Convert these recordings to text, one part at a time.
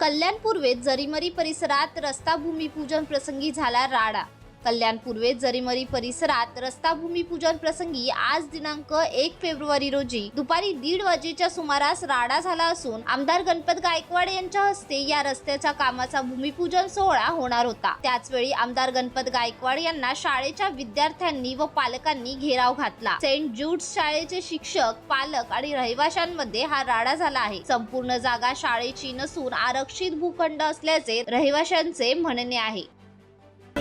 कल्याण पूर्वेत जरीमरी परिसरात रस्ता भूमिपूजन प्रसंगी झाला राडा. कल्याण पूर्वे जरीमरी परिसरात रस्ता भूमिपूजन प्रसंगी आज दिनांक एक फेब्रुवारी रोजी दुपारी दीड वाजेच्या सुमारास राडा झाला असून आमदार गणपत गायकवाड यांच्या हस्ते या रस्त्याच्या कामाचा भूमिपूजन सोहळा होणार होता. त्याचवेळी आमदार गणपत गायकवाड यांना शाळेच्या विद्यार्थ्यांनी व पालकांनी घेराव घातला. सेंट ज्यूड्स शाळेचे शिक्षक पालक आणि रहिवाशांमध्ये हा राडा झाला आहे. संपूर्ण जागा शाळेची नसून आरक्षित भूखंड असल्याचे रहिवाशांचे म्हणणे आहे.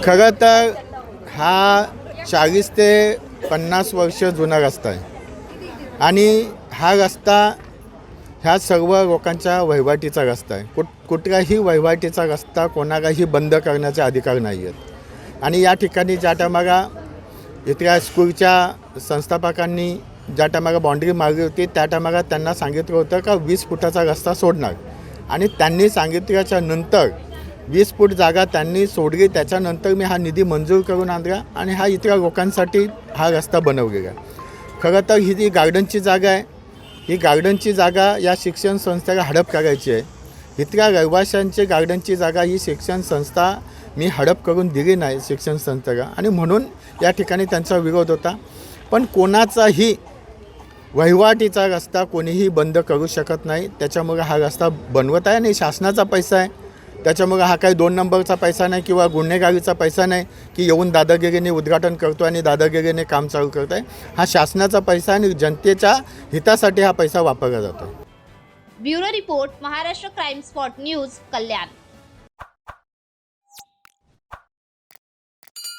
खरं तर हा चाळीस ते पन्नास वर्ष जुना रस्ता आहे. आणि हा रस्ता ह्या सर्व लोकांच्या वहिवाटीचा रस्ता आहे. कुठ कुठलाही वहिवाटीचा रस्ता कोणालाही बंद करण्याचे अधिकार नाही आहेत. आणि या ठिकाणी ज्या टायमाला इथल्या स्कूलच्या संस्थापकांनी ज्या टायमाला बाँड्री मारली होती त्या टायमाला त्यांना सांगितलं होतं का वीस फुटाचा रस्ता सोडणार. आणि त्यांनी सांगितल्याच्या नंतर वीस फूट जागा त्यांनी सोडली. त्याच्यानंतर मी हा निधी मंजूर करून आणला आणि हा इतक्या लोकांसाठी हा रस्ता बनवलेला. खरं तर ही जी गार्डनची जागा आहे ही गार्डनची जागा या शिक्षण संस्थेला हडप करायची आहे. इतक्या रहिवाशांची गार्डनची जागा ही शिक्षण संस्था मी हडप करून दिली नाही शिक्षण संस्थेला. आणि म्हणून या ठिकाणी त्यांचा विरोध होता. पण कोणाचाही वहिवाटीचा रस्ता कोणीही बंद करू शकत नाही. त्याच्यामुळे हा रस्ता बनवत आहे आणि शासनाचा पैसा आहे. त्याच्यामुळे हा काही दोन नंबरचा पैसा नाही किंवा गुन्हेगारीचा पैसा नाही की येऊन दादागिरीने उद्घाटन करतो आणि दादागिरीने काम चालू करत आहे हा शासनाचा पैसा आणि जनतेच्या हितासाठी हा पैसा वापरला जातो. Bureau report Maharashtra crime spot news Kalyan.